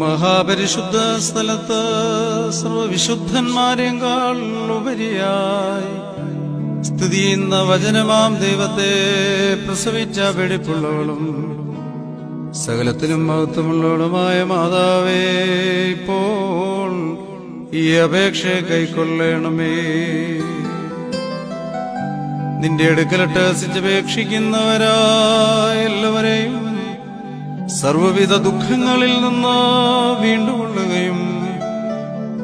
മഹാപരിശുദ്ധ സ്ഥലത്ത് സർവവിശുദ്ധന്മാരെങ്കാൾ ഉപരിയായി സ്ഥിതി ചെയ്യുന്ന വചനമാം ദൈവത്തെ പ്രസവിച്ച വെടിപ്പുള്ളവളും സകലത്തിലും മഹത്വമുള്ളവളുമായ മാതാവേ ഇപ്പോൾ ഈ അപേക്ഷ കൈക്കൊള്ളണമേ. നിന്റെ അടുക്കലട്ട് സിച്ചപേക്ഷിക്കുന്നവരായ എല്ലാവരെയും സർവവിധ ദുഃഖങ്ങളിൽ നിന്ന് വീണ്ടുകൊള്ളുകയും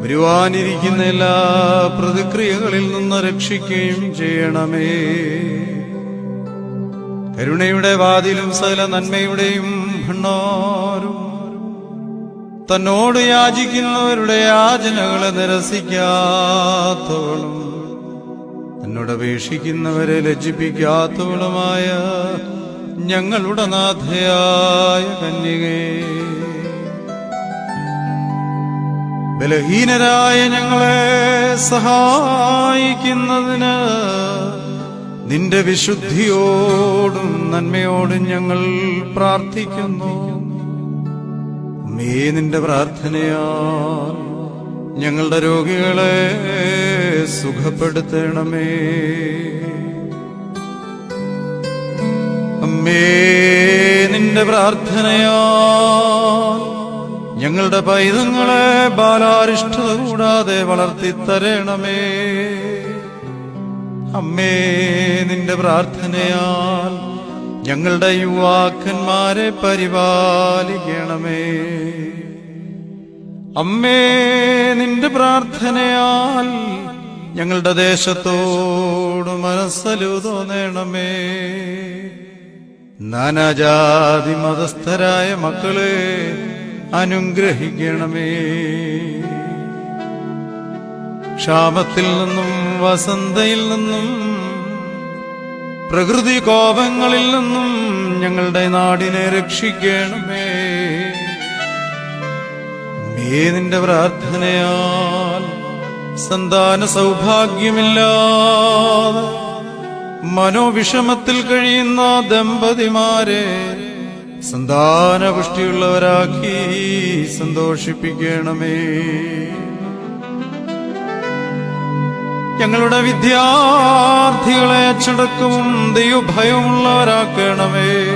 വരുവാനിരിക്കുന്ന എല്ലാ പ്രതിക്രിയകളിൽ നിന്ന് രക്ഷിക്കുകയും ചെയ്യണമേ. കരുണയുടെ വാതിലും സകല നന്മയുടെയും ഭണ്ണാരും തന്നോട് യാചിക്കുന്നവരുടെ യാചനകളെ നിരസിക്കാത്തവളും തന്നോട് അപേക്ഷിക്കുന്നവരെ ലജ്ജിപ്പിക്കാത്തവളുമായ ഞങ്ങളുടെ നാഥയായ കന്യകേ. ബലഹീനരായ ഞങ്ങളെ സഹായിക്കുന്നതിന് നിന്റെ വിശുദ്ധിയോടും നന്മയോടും ഞങ്ങൾ പ്രാർത്ഥിക്കുന്നു. മേ നിന്റെ പ്രാർത്ഥനയാൽ ഞങ്ങളുടെ രോഗികളെ സുഖപ്പെടുത്തണമേ. അമ്മേ നിന്റെ പ്രാർത്ഥനയാൽ ഞങ്ങളുടെ പൈതങ്ങളെ ബാലാരിഷ്ടത കൂടാതെ വളർത്തി തരണമേ അമ്മേ നിന്റെ പ്രാർത്ഥനയാൽ ഞങ്ങളുടെ യുവാക്കന്മാരെ പരിപാലിക്കണമേ. അമ്മേ നിന്റെ പ്രാർത്ഥനയാൽ ഞങ്ങളുടെ ദേശത്തോട് മനസ്സലു തോന്നണമേ. നാനാജാതി മതസ്ഥരായ മക്കളെ അനുഗ്രഹിക്കണമേ. ക്ഷാമത്തിൽ നിന്നും വസന്തയിൽ നിന്നും പ്രകൃതി കോപങ്ങളിൽ നിന്നും ഞങ്ങളുടെ നാടിനെ രക്ഷിക്കണമേ. മേ നിന്റെ പ്രാർത്ഥനയാൽ സന്താന സൗഭാഗ്യമില്ലാതെ മനോവിഷമത്തിൽ കഴിയുന്ന ദമ്പതിമാരെ സന്താനപുഷ്ടിയുള്ളവരാക്കി സന്തോഷിപ്പിക്കണമേ. ഞങ്ങളുടെ വിദ്യാർത്ഥികളെ അച്ചടക്കവും ദൈവഭയമുള്ളവരാക്കണമേ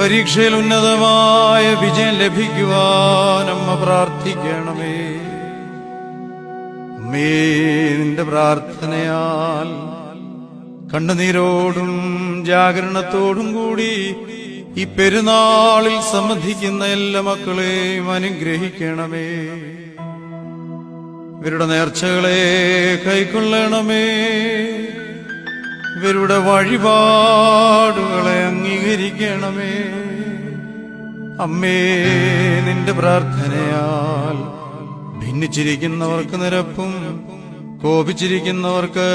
പരീക്ഷയിൽ ഉന്നതമായ വിജയം ലഭിക്കുവാൻ അമ്മ പ്രാർത്ഥിക്കണമേ. അമ്മേ നിന്റെ പ്രാർത്ഥനയാൽ കണ്ണുനീരോടും ജാഗരണത്തോടും കൂടി ഈ പെരുന്നാളിൽ സംബന്ധിക്കുന്ന എല്ലാ മക്കളെയും അനുഗ്രഹിക്കണമേ. ഇവരുടെ നേർച്ചകളെ കൈക്കൊള്ളണമേ. ഇവരുടെ വഴിപാടുകളെ അംഗീകരിക്കണമേ. അമ്മേ നിന്റെ പ്രാർത്ഥനയാൽ ഭിന്നിച്ചിരിക്കുന്നവർക്ക് നിരപ്പും കോപിച്ചിരിക്കുന്നവർക്ക്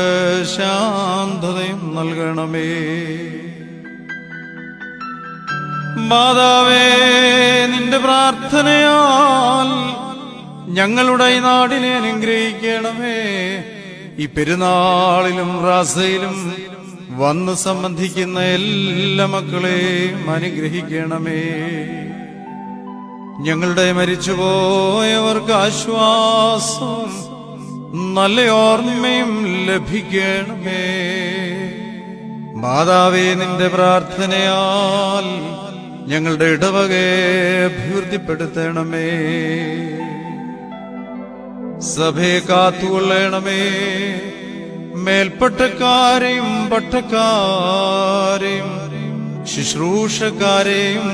ശാന്തതയും നൽകണമേ. മാതാവേ നിന്റെ പ്രാർത്ഥനയാൽ ഞങ്ങളുടെ ഈ നാടിനെ അനുഗ്രഹിക്കണമേ. ഈ പെരുന്നാളിലും റാസയിലും വന്ന് സംബന്ധിക്കുന്ന എല്ലാ മക്കളെയും അനുഗ്രഹിക്കണമേ. ഞങ്ങളുടെ മരിച്ചുപോയവർക്ക് ആശ്വാസവും നല്ല ഓർമ്മയും ലഭിക്കണമേ. മാതാവേ നിന്റെ പ്രാർത്ഥനയാൽ ഞങ്ങളുടെ ഇടവകയെ അഭിവൃദ്ധിപ്പെടുത്തണമേ. സഭയെ കാത്തുകൊള്ളണമേ. മേൽപ്പട്ടക്കാരെയും പട്ടക്കാരെയും ശുശ്രൂഷക്കാരെയും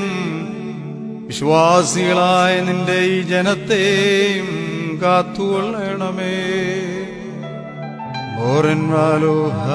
വിശ്വാസികളായ നിന്റെ ഈ ജനത്തെയും കാത്തുകൊള്ളണമേ. മോരൻ വാലോഹ.